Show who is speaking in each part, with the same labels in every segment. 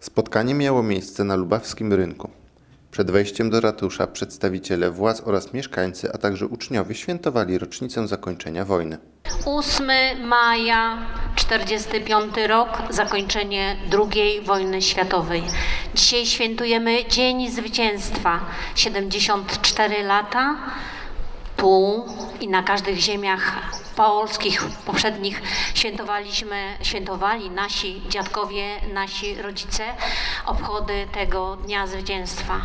Speaker 1: Spotkanie miało miejsce na lubawskim rynku. Przed wejściem do ratusza przedstawiciele władz oraz mieszkańcy, a także uczniowie świętowali rocznicę zakończenia wojny.
Speaker 2: 8 maja 45 rok, zakończenie II wojny światowej. Dzisiaj świętujemy Dzień Zwycięstwa. 74 lata. Tu i na każdych ziemiach polskich poprzednich świętowaliśmy, świętowali nasi dziadkowie, nasi rodzice obchody tego Dnia Zwycięstwa.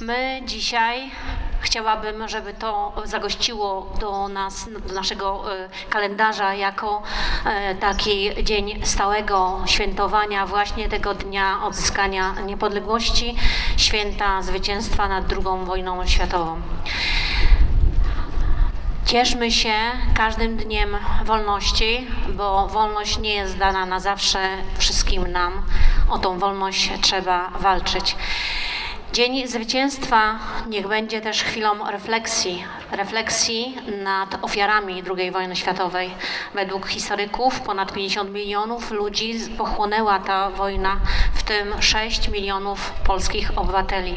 Speaker 2: My dzisiaj chciałabym, żeby to zagościło do nas, do naszego e, kalendarza jako e, taki dzień stałego świętowania właśnie tego dnia odzyskania niepodległości, święta zwycięstwa nad II wojną światową. Cieszmy się każdym dniem wolności, bo wolność nie jest dana na zawsze wszystkim nam. O tą wolność trzeba walczyć. Dzień Zwycięstwa niech będzie też chwilą refleksji, refleksji nad ofiarami II wojny światowej. Według historyków ponad 50 milionów ludzi pochłonęła ta wojna, w tym 6 milionów polskich obywateli.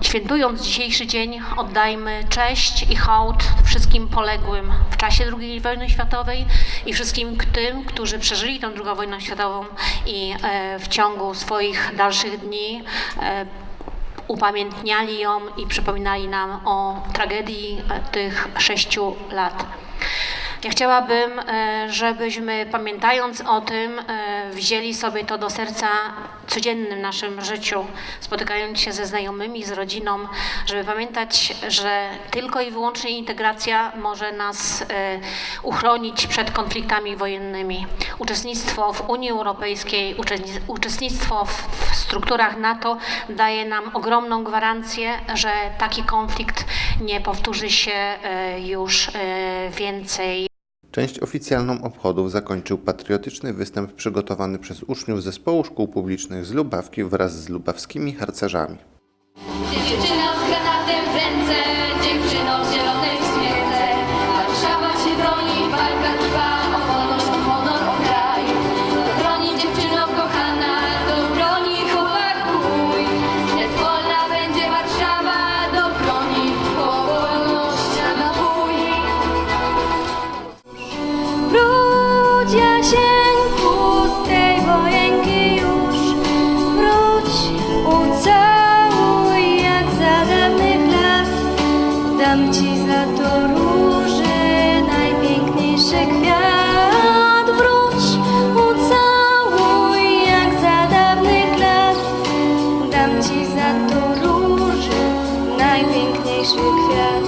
Speaker 2: Świętując dzisiejszy dzień, oddajmy cześć i hołd wszystkim poległym w czasie II wojny światowej i wszystkim tym, którzy przeżyli tę II wojnę światową i e, w ciągu swoich dalszych dni e, upamiętniali ją i przypominali nam o tragedii e, tych sześciu lat. Ja chciałabym, żebyśmy pamiętając o tym, wzięli sobie to do serca codziennym naszym życiu, spotykając się ze znajomymi, z rodziną, żeby pamiętać, że tylko i wyłącznie integracja może nas e, uchronić przed konfliktami wojennymi. Uczestnictwo w Unii Europejskiej, uczestni- uczestnictwo w w strukturach NATO daje nam ogromną gwarancję, że taki konflikt nie powtórzy się e, już e, więcej.
Speaker 1: Część oficjalną obchodów zakończył patriotyczny występ przygotowany przez uczniów Zespołu Szkół Publicznych z Lubawki wraz z lubawskimi harcerzami.
Speaker 3: Dam ci za to róży najpiękniejszy kwiat Wróć, ucałuj jak za dawnych lat. Dam ci za to róży najpiękniejszy kwiat